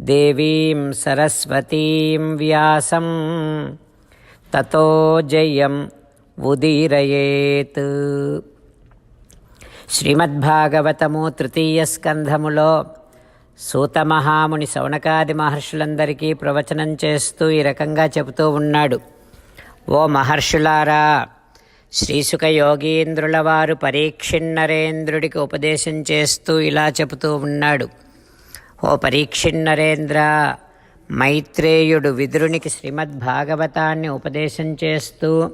దేవీం సరస్వతీం వ్యాసం. తతో జయం ఉదీరయేత్. శ్రీమద్భాగవతము తృతీయ స్కంధములో సూతమహాముని శౌనకాది మహర్షులందరికీ ప్రవచనం చేస్తూ ఈ రకంగా చెబుతూ ఉన్నాడు. ఓ మహర్షులారా శ్రీసుక యోగీంద్రుల వారు పరీక్షిన్నరేంద్రుడికి ఉపదేశం చేస్తూ ఇలా చెబుతూ ఉన్నాడు. ఓ పరీక్షిన్నరేంద్ర మైత్రేయుడు విదురునికి శ్రీమద్భాగవతాన్ని ఉపదేశం చేస్తూ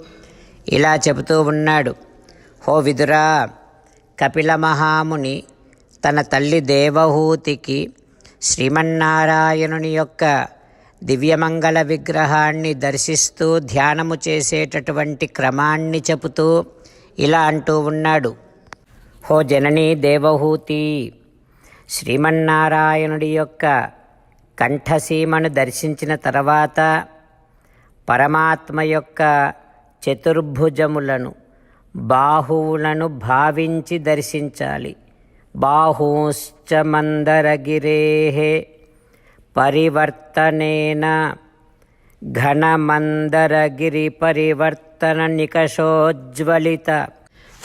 ఇలా చెబుతూ ఉన్నాడు. ఓ విదురా కపిల మహాముని తన తల్లి దేవహూతికి శ్రీమన్నారాయణుని యొక్క దివ్యమంగళ విగ్రహాన్ని దర్శిస్తూ ధ్యానము చేసేటటువంటి క్రమాన్ని చెబుతూ ఇలా అంటూ ఉన్నాడు. హో జననీ దేవహూతి శ్రీమన్నారాయణుడి యొక్క కంఠసీమను దర్శించిన తర్వాత పరమాత్మ యొక్క చతుర్భుజములను బాహువులను భావించి దర్శించాలి. బాహూశ్చ మందరగిరే పరివర్తనేన ఘనమందరగిరి పరివర్తన నికషోజ్వలిత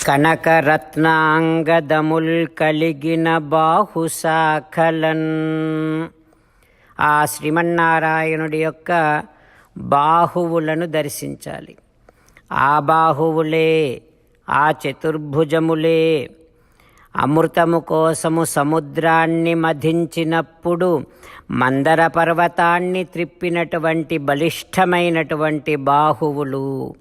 కనకరత్నాంగదముల్ కలిగిన బాహుశాఖలన్ ఆ శ్రీమన్నారాయణుడి యొక్క బాహువులను దర్శించాలి. ఆ బాహువులే ఆ చతుర్భుజములే అమృతము కోసము సముద్రాన్ని మధించినప్పుడు మందర పర్వతాన్ని త్రిప్పినటువంటి బలిష్టమైనటువంటి బాహువులు.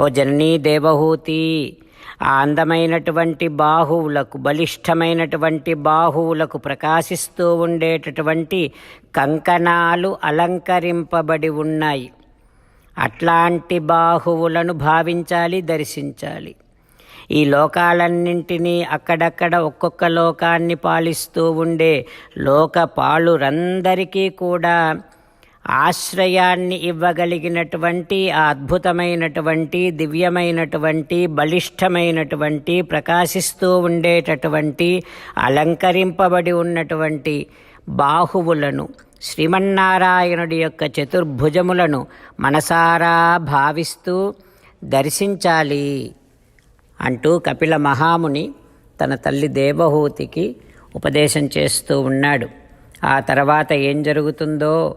ఓ జననీ దేవహూతి ఆ అందమైనటువంటి బాహువులకు బలిష్టమైనటువంటి బాహువులకు ప్రకాశిస్తూ ఉండేటటువంటి కంకణాలు అలంకరింపబడి ఉన్నాయి. అట్లాంటి బాహువులను భావించాలి దర్శించాలి. ఈ లోకాలన్నింటినీ అక్కడక్కడ ఒక్కొక్క లోకాన్ని పాలిస్తూ ఉండే లోకపాలురందరికీ కూడా ఆశ్రయాన్ని ఇవ్వగలిగినటువంటి ఆ అద్భుతమైనటువంటి దివ్యమైనటువంటి బలిష్టమైనటువంటి ప్రకాశిస్తూ ఉండేటటువంటి అలంకరింపబడి ఉన్నటువంటి బాహువులను శ్రీమన్నారాయణుడి యొక్క చతుర్భుజములను మనసారా భావిస్తూ దర్శించాలి అంటూ కపిల మహాముని తన తల్లి దేవహూతికి ఉపదేశం చేస్తూ ఉన్నాడు. ఆ తర్వాత ఏం జరుగుతుందో